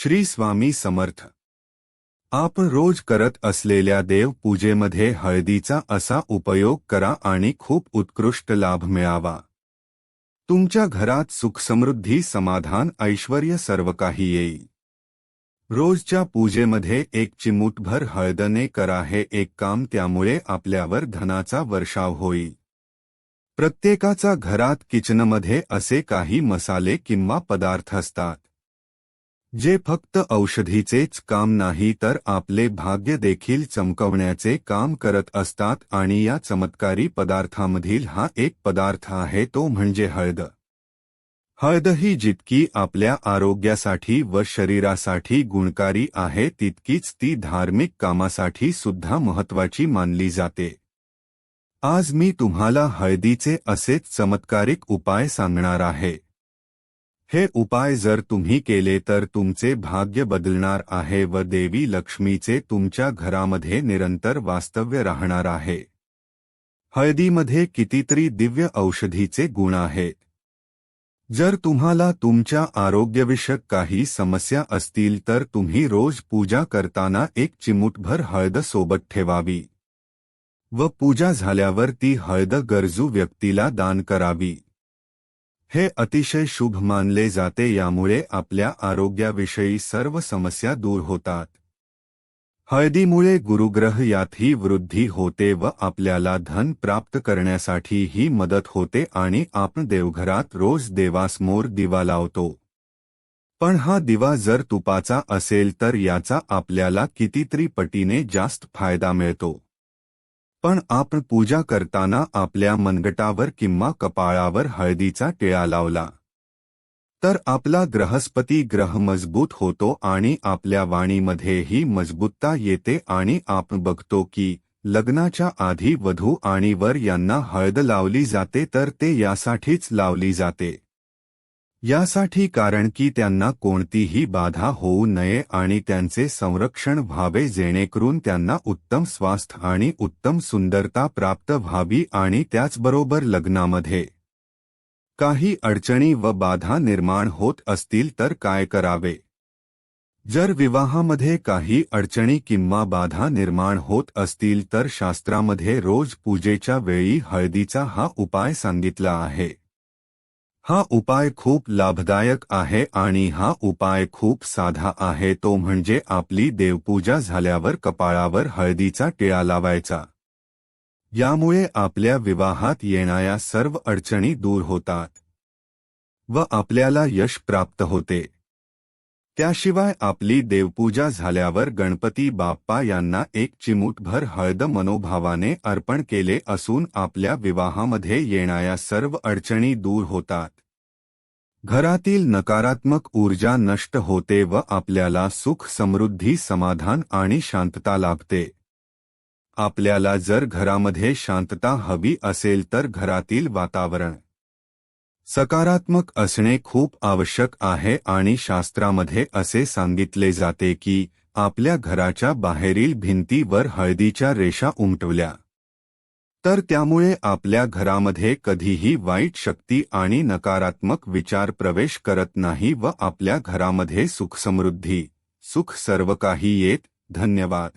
श्री स्वामी समर्थ. आपण रोज करत असलेल्या देव पूजेमध्ये हळदीचा असा उपयोग करा आणि खूप उत्कृष्ट लाभ मिळावा. तुमच्या घरात सुखसमृद्धी समाधान ऐश्वर सर्व काही येईल. रोजच्या पूजेमध्ये एक चिमूटभर हळदने करा हे एक काम त्यामुळे आपल्यावर धनाचा वर्षाव होईल. प्रत्येकाचा घरात किचनमध्ये असे काही मसाले किंवा पदार्थ असतात. जे फक्त औषधीचेच काम नाही तर आपले भाग्य देखील चमकवण्याचे काम करत असतात आणि या चमत्कारी पदार्थामधील हा एक पदार्थ आहे तो म्हणजे हळद. हळद ही जितकी आपल्या आरोग्यासाठी व शरीरासाठी गुणकारी आहे तितकीच ती धार्मिक कामासाठी सुद्धा महत्वाची मानली जाते. आज मी तुम्हाला हळदीचे असेच चमत्कारिक उपाय सांगणार आहे. हे उपाय जर तुम्ही केले तर तुमचे भाग्य बदलणार आहे व देवी लक्ष्मीचे तुमच्या घरामध्ये निरंतर वास्तव्य राहणार आहे. हळदीमध्ये कितीतरी दिव्य औषधीचे गुण आहेत. जर तुम्हाला तुमच्या आरोग्यविषयक काही समस्या असतील तर तुम्ही रोज पूजा करताना एक चिमूटभर हळद सोबत ठेवावी. व पूजा झाल्यावर ती हळद गरजू व्यक्तीला दान करावी. हे अतिशय शुभ मानले जाते यामुळे आपल्या आरोग्याविषयी सर्व समस्या दूर होतात. हळदीमुळे गुरुग्रह यातही वृद्धी होते व आपल्याला धन प्राप्त करण्यासाठी ही मदत होते आणि आपण देवघरात रोज देवासमोर दिवा लावतो. पण हा दिवा जर तुपाचा असेल तर याचा आपल्याला कितीतरी पटीने जास्त फायदा मिळतो. पण आपण पूजा करताना आपल्या मनगटावर किंवा कपाळावर हळदीचा टिळा लावला. तर आपला ग्रहस्पती ग्रह मजबूत होतो आणि आपल्या वाणीमध्येही मजबूतता येते आणि आपण बघतो की लग्नाच्या आधी वधू आणि वर यांना हळद लावली जाते तर ते यासाठीच लावली जाते. यासाठी कारण की त्यांना कोणतीही बाधा होऊ नये आणि त्यांचे संरक्षण व्हावे जेणेकरून त्यांना उत्तम स्वास्थ्य आणि उत्तम सुंदरता प्राप्त व्हावी आणि त्याचबरोबर लग्नामध्ये काही अडचणी व बाधा निर्माण होत असतील तर काय करावे? जर विवाहामध्ये काही अडचणी किंवा बाधा निर्माण होत असतील तर शास्त्रामध्ये रोज पूजेच्या वेळी हळदीचा हा उपाय सांगितला आहे. हा उपाय खूप लाभदायक आहे आणि हा उपाय खूप साधा आहे. तो म्हणजे आपली देवपूजा झाल्यावर कपाळावर हळदीचा टिळा लावायचा. यामुळे आपल्या विवाहात येणाऱ्या सर्व अडचणी दूर होतात व आपल्याला यश प्राप्त होते. त्याशिवाय आपली देवपूजा झाल्यावर गणपती बाप्पा यांना एक चिमूटभर हळद मनोभावाने अर्पण केले असून आपल्या विवाहामध्ये येणाऱ्या सर्व अडचणी दूर होतात. घरातील नकारात्मक ऊर्जा नष्ट होते व आपल्याला सुख समृद्धी समाधान आणि शांतता लाभते. आपल्याला जर घरामध्ये शांतता हवी असेल तर घरातील वातावरण सकारात्मक असणे खूप आवश्यक आहे आणि शास्त्रामध्ये असे सांगितले जाते की आपल्या घराच्या बाहेरील भिंतीवर हळदीच्या रेषा उमटवल्या. तर त्यामुळे आपल्या घरामध्ये कधीही वाईट शक्ती आणि नकारात्मक विचार प्रवेश करत नाही व आपल्या घरामध्ये सुखसमृद्धी सुख सर्व काही येत धन्यवाद.